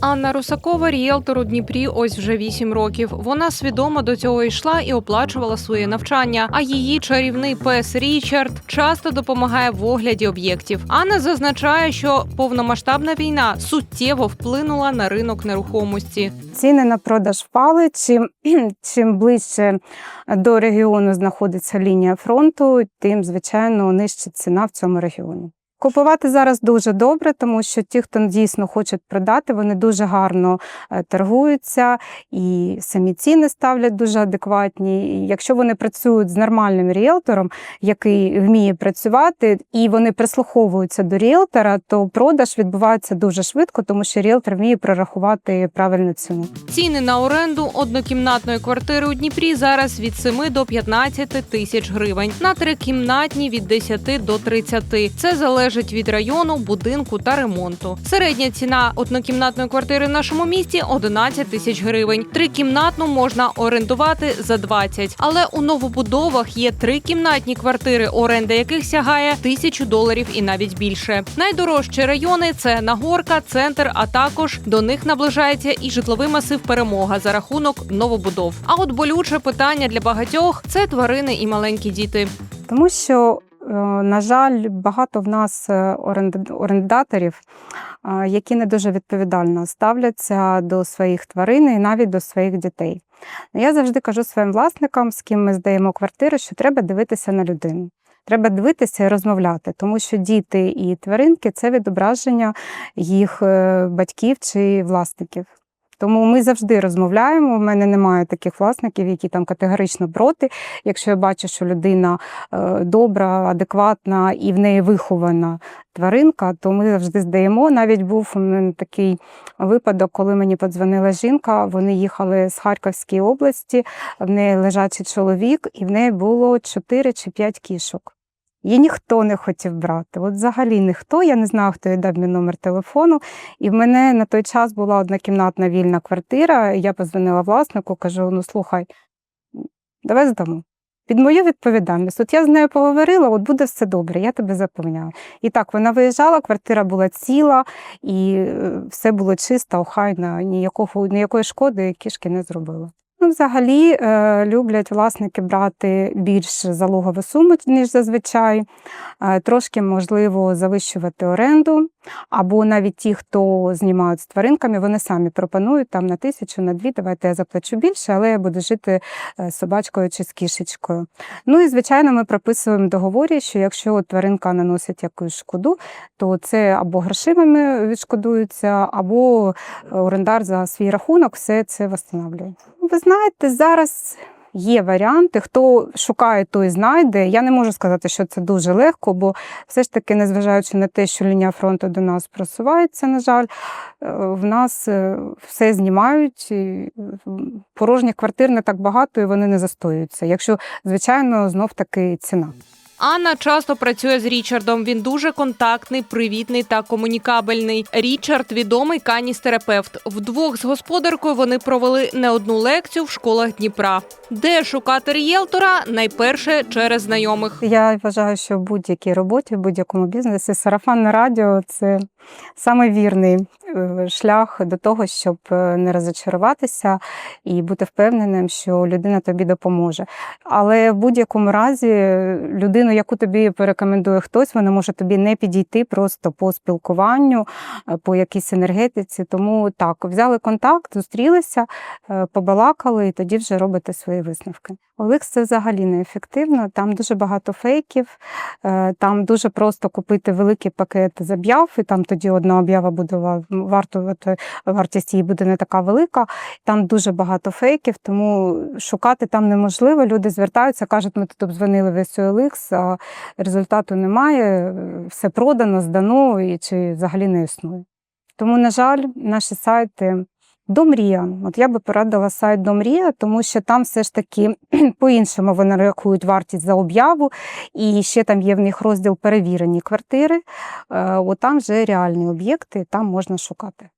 Анна Русакова ріелтор у Дніпрі ось вже 8 років. Вона свідомо до цього йшла і оплачувала своє навчання. А її чарівний пес Річард часто допомагає в огляді об'єктів. Анна зазначає, що повномасштабна війна суттєво вплинула на ринок нерухомості. Ціни на продаж впали. Чим, чим ближче до регіону знаходиться лінія фронту, тим, звичайно, нижча ціна в цьому регіоні. Купувати зараз дуже добре, тому що ті, хто дійсно хочуть продати, вони дуже гарно е, торгуються і самі ціни ставлять дуже адекватні. І якщо вони працюють з нормальним ріелтором, який вміє працювати, і вони прислуховуються до ріелтора, то продаж відбувається дуже швидко, тому що ріелтор вміє прорахувати правильну ціну. Ціни на оренду однокімнатної квартири у Дніпрі зараз від 7 до 15 тисяч гривень, на трикімнатні від 10 до 30. Це залежить від району, будинку та ремонту. Середня ціна однокімнатної квартири в нашому місті 11 тисяч гривень. Трикімнатну можна орендувати за 20. Але у новобудовах є трикімнатні квартири, оренда яких сягає тисячу доларів і навіть більше. Найдорожчі райони це Нагорка, центр, а також до них наближається і житловий масив перемога за рахунок новобудов. А от болюче питання для багатьох це тварини і маленькі діти. Тому що, на жаль, багато в нас е, оренда- орендаторів, е, які не дуже відповідально ставляться до своїх тварин і навіть до своїх дітей. Я завжди кажу своїм власникам, з ким ми здаємо квартири, що треба дивитися на людину. Треба дивитися і розмовляти, тому що діти і тваринки це відображення їх е, батьків чи власників. Тому ми завжди розмовляємо. У мене немає таких власників, які там категорично проти. Якщо я бачу, що людина е, добра, адекватна і в неї вихована тваринка, то ми завжди здаємо. Навіть був у мене такий випадок, коли мені подзвонила жінка. Вони їхали з Харківської області, в неї лежачий чоловік, і в неї було 4 чи 5 кішок. Її ніхто не хотів брати. От взагалі ніхто. Я не знаю, хто їй дав мій номер телефону. І в мене на той час була однокімнатна вільна квартира. Я позвонила власнику, кажу: ну слухай, давай здамо. Під мою відповідальність. От я з нею поговорила, от буде все добре, я тебе запевняю. І так, вона виїжджала, квартира була ціла, і е, все було чисто, охайно, ніякого, ніякої шкоди кішки не зробили. Ну, взагалі е, люблять власники брати більш залогову суму, ніж зазвичай. Е, трошки можливо завищувати оренду, або навіть ті, хто знімають з тваринками, вони самі пропонують там на тисячу, на дві, давайте я заплачу більше, але я буду жити е, з собачкою чи з кішечкою. Ну і звичайно, ми прописуємо в договорі, що якщо тваринка наносить якусь шкоду, то це або грошима відшкодується, або орендар за свій рахунок все це встановлює. Знаєте, зараз є варіанти. Хто шукає, той знайде. Я не можу сказати, що це дуже легко, бо все ж таки, незважаючи на те, що лінія фронту до нас просувається, на жаль, е, в нас е, все знімають. Порожніх квартир не так багато і вони не застоюються. Якщо, звичайно, знов таки ціна. Анна часто працює з Річардом. Він дуже контактний, привітний та комунікабельний. Річард відомий каністерапевт. Вдвох з господаркою вони провели не одну лекцію в школах Дніпра. Де шукати рієлтора? Найперше через знайомих. Я вважаю, що в будь-якій роботі, в будь-якому бізнесі сарафанне радіо це саме вірний е, шлях до того, щоб е, не розочаруватися і бути впевненим, що людина тобі допоможе. Але в будь-якому разі е, людину, яку тобі порекомендує хтось, вона може тобі не підійти просто по спілкуванню, е, по якійсь енергетиці. Тому так, взяли контакт, зустрілися, е, побалакали, і тоді вже робите свої висновки. OLX це взагалі неефективно, там дуже багато фейків, е, там дуже просто купити великий пакет з об'яв, і там тоді одна об'ява буде вартувати, вартість її буде не така велика. Там дуже багато фейків, тому шукати там неможливо. Люди звертаються, кажуть, ми тут обдзвонили весь OLX, а результату немає, все продано, здано і чи взагалі не існує. Тому, на жаль, наші сайти Домрія. От я би порадила сайт Домрія, тому що там все ж таки по-іншому вони рахують вартість за об'яву, і ще там є в них розділ перевірені квартири. Е, От там вже реальні об'єкти, там можна шукати.